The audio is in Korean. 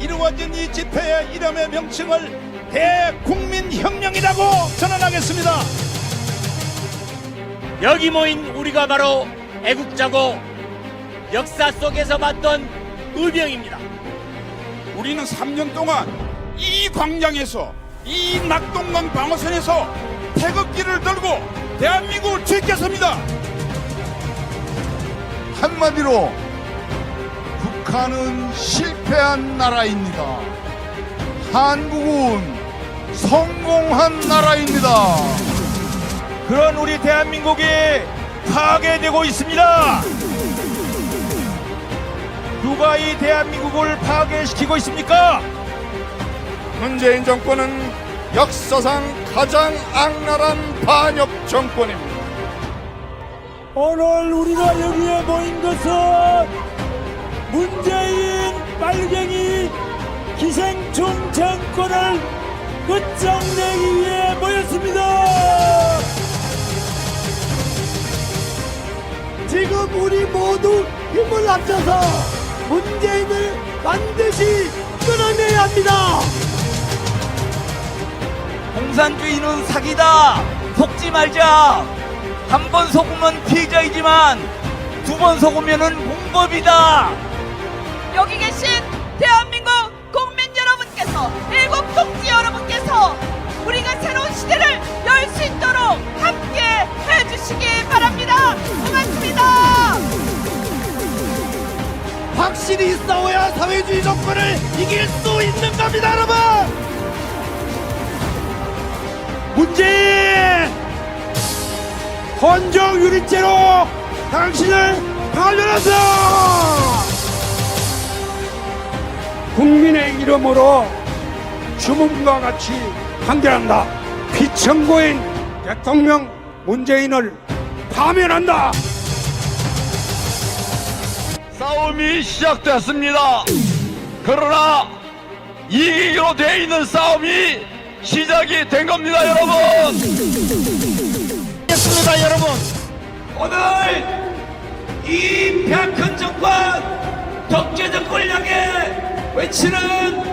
이루어진 이 집회의 이름의 명칭을 대국민혁명이라고 선언하겠습니다. 여기 모인 우리가 바로 애국자고 역사 속에서 봤던 의병입니다. 우리는 3년 동안 이 광장에서 이 낙동강 방어선에서 태극기를 들고 대한민국을 지켰습니다. 한마디로 북한은 실패한 나라입니다. 한국은 성공한 나라입니다. 그런 우리 대한민국이 파괴되고 있습니다. 누가 이 대한민국을 파괴시키고 있습니까? 문재인 정권은 역사상 가장 악랄한 반역 정권입니다. 오늘 우리가 여기에 모인 것은 끝장내기 위해 모였습니다. 지금 우리 모두 힘을 합쳐서 문재인을 반드시 끊어내야 합니다. 공산주의는 사기다. 속지 말자. 한 번 속으면 피해자이지만 두 번 속으면은 공법이다. 여기 계신 대한민국 확실히 싸워야 사회주의 정권을 이길 수 있는 겁니다, 여러분! 문재인! 헌정 유리죄로 당신을 파면한다! 국민의 이름으로 주문과 같이 판결한다. 피청구인 대통령 문재인을 파면한다! 싸움이 시작됐습니다. 그러나 이기기로 돼 있는 싸움이 시작이 된 겁니다, 여러분. 됐습니다, 여러분. 오늘 이 백현 정권 독재 정권을 향해 외치는